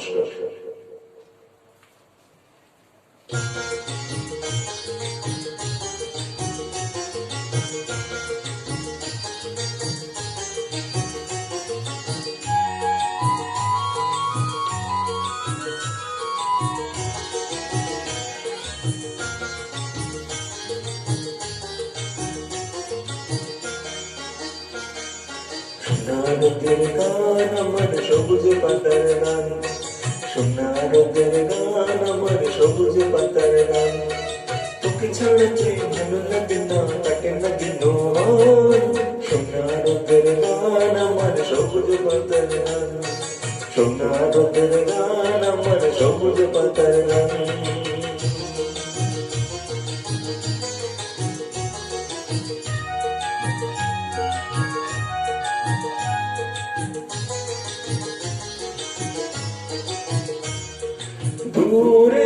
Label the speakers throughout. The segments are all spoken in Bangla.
Speaker 1: নমস্কার সোনারদের গান গান তোকে ছাড়া যে ভালো লাগে না কাটে না দিন সোনারদের গান আমার সবুজ পাতার গান সোনারদের গান আমার সবুজ পাতার গান দূরে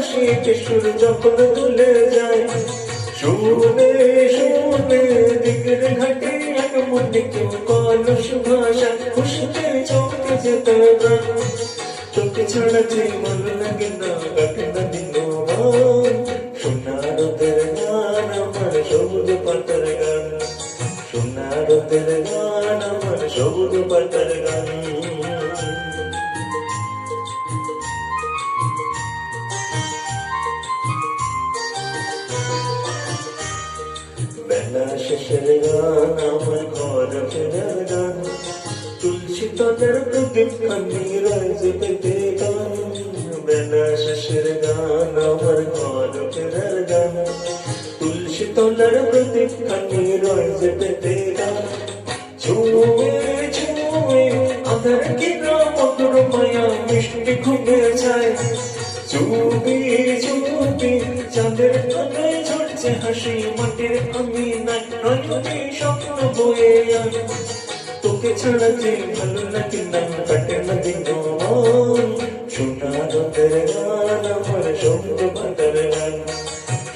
Speaker 1: কিশোর যখন তুলে যায়, শুনে শুনে ঘাটে এক মনে কেউ খুশিতে তোকে ছাড়া লাগে না কাটে না দিন সোনার ওদের গান আমার সবুজ পাতার গান। সোনার ওদের গান আমার সবুজ পাতার গান। গান আমার ঘর ফেরার গান তুলসী তলের প্রদীপ খানি রাজ পেতে গান বেলা শেষের গান আমার ঘর ফেরার গান তুলসী তলের প্রদীপ খানি রাজ পেতে গান ছুঁয়ে ছুঁয়ে আধার কি মধুর মায়া মিষ্টি ঘুমে যায় চুপি চুপি চাঁদের তলে ঝরছে হাসি মাটির আমি নয়নে স্বপ্ন বয়ে আয় তোকে ছাড়া যে ভালো লাগে না, কাটে না দিন সোনা রোদের গান আমার সবুজ পাতার গান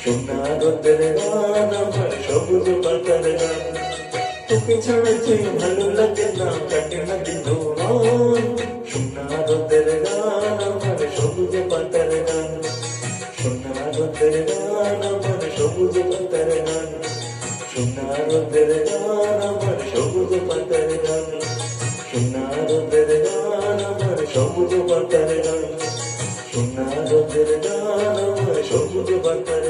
Speaker 1: সোনা রোদের গান আমার সবুজ পাতার গান তোকে ছাড়া যে ভালো লাগে না, কাটে না দিন সোনা রোদের গান সবুজ পাতার গান। সোনারদের গান আমার সবুজ পাতার গান। সোনারদের গান আমার সবুজ পাতার গান। সোনারদের গান আমার সবুজ পাতার